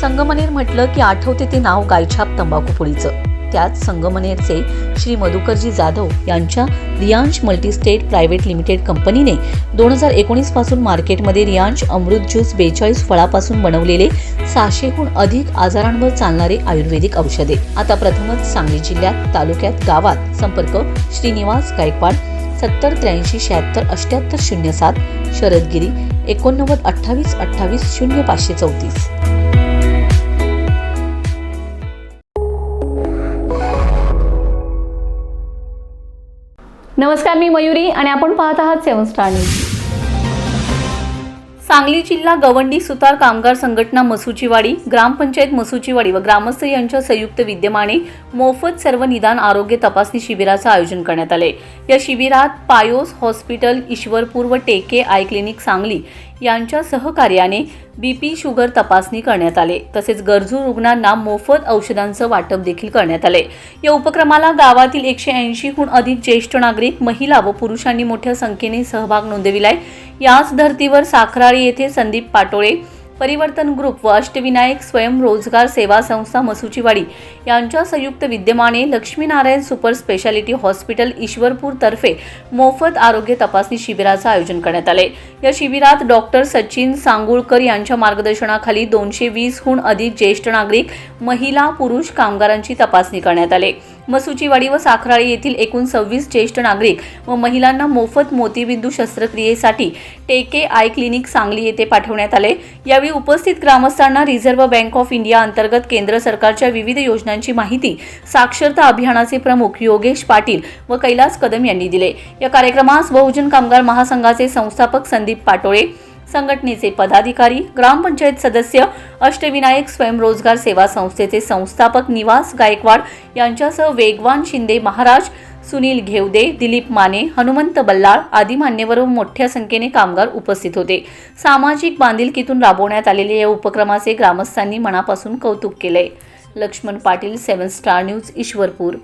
संगमनेर म्हटलं की आठवते ते नाव गायछाप तंबाखू पोळीचं त्यात संगमनेरचे श्री मधुकरजी जाधव यांच्या रियांश मल्टीस्टेट प्रायव्हेट लिमिटेड कंपनीने दोन हजार एकोणीसपासून मार्केटमध्ये रियांश अमृत ज्यूस बेचाळीस फळापासून बनवलेले सहाशेहून अधिक आजारांवर चालणारे आयुर्वेदिक औषधे. आता प्रथमच सांगली जिल्ह्यात तालुक्यात गावात संपर्क श्रीनिवास गायकवाड सत्तर त्र्याऐंशी शहात्तर अठ्ठ्याहत्तर शून्य सात शरदगिरी एकोणनव्वद अठ्ठावीस अठ्ठावीस शून्य पाचशे चौतीस. नमस्कार मी मयुरी आणि आपण पाहत आहात सेवन स्टार न्यूज. सांगली जिल्हा गवंडी सुतार कामगार संघटना मसुचीवाडी ग्रामपंचायत मसुचीवाडी व ग्रामस्थ यांच्या संयुक्त विद्यमाने मोफत सर्व निदान आरोग्य तपासणी शिबिराचं आयोजन करण्यात आले या शिबिरात पायोस हॉस्पिटल ईश्वरपूर व टेके आय क्लिनिक सांगली यांच्या सहकार्याने बी पी शुगर तपासणी करण्यात आले. तसेच गरजू रुग्णांना मोफत औषधांचं वाटप देखील करण्यात आले. या उपक्रमाला गावातील एकशे ऐंशीहून अधिक ज्येष्ठ नागरिक महिला व पुरुषांनी मोठ्या संख्येने सहभाग नोंदविलाय. याच धर्तीवर साखराळी येथे संदीप पाटोळे परिवर्तन ग्रुप व अष्टविनायक स्वयंरोजगार सेवा संस्था मसुचीवाडी यांच्या संयुक्त विद्यमाने Laxminarayan super speciality hospital Ishwarpur तर्फे मोफत आरोग्य तपासणी शिबिराचं आयोजन करण्यात आले. या शिबिरात डॉक्टर सचिन सांगुळकर यांच्या मार्गदर्शनाखाली दोनशे वीसहून अधिक ज्येष्ठ नागरिक महिला पुरुष कामगारांची तपासणी करण्यात आले. मसुचीवाडी व साखराळी येथील एकूण सव्वीस ज्येष्ठ नागरिक व महिलांना मोफत मोतीबिंदू शस्त्रक्रियेसाठी टेके आय क्लिनिक सांगली येथे पाठवण्यात आले. यावेळी उपस्थित ग्रामस्थांना रिझर्व्ह बँक ऑफ इंडिया अंतर्गत केंद्र सरकारच्या विविध योजनांची माहिती साक्षरता अभियानाचे प्रमुख योगेश पाटील व कैलास कदम यांनी दिले. या कार्यक्रमास बहुजन कामगार महासंघाचे संस्थापक संदीप पाटोळे संघटनेचे पदाधिकारी ग्रामपंचायत सदस्य अष्टविनायक स्वयंरोजगार सेवा संस्थेचे संस्थापक निवास गायकवाड यांच्यासह वेगवान शिंदे महाराज सुनील घेवदे दिलीप माने हनुमंत बल्लाळ आदी मान्यवर मोठ्या संख्येने कामगार उपस्थित होते. सामाजिक बांधिलकीतून राबवण्यात आलेल्या या उपक्रमाचे ग्रामस्थांनी मनापासून कौतुक केले Laxman Patil seven star news Ishwarpur.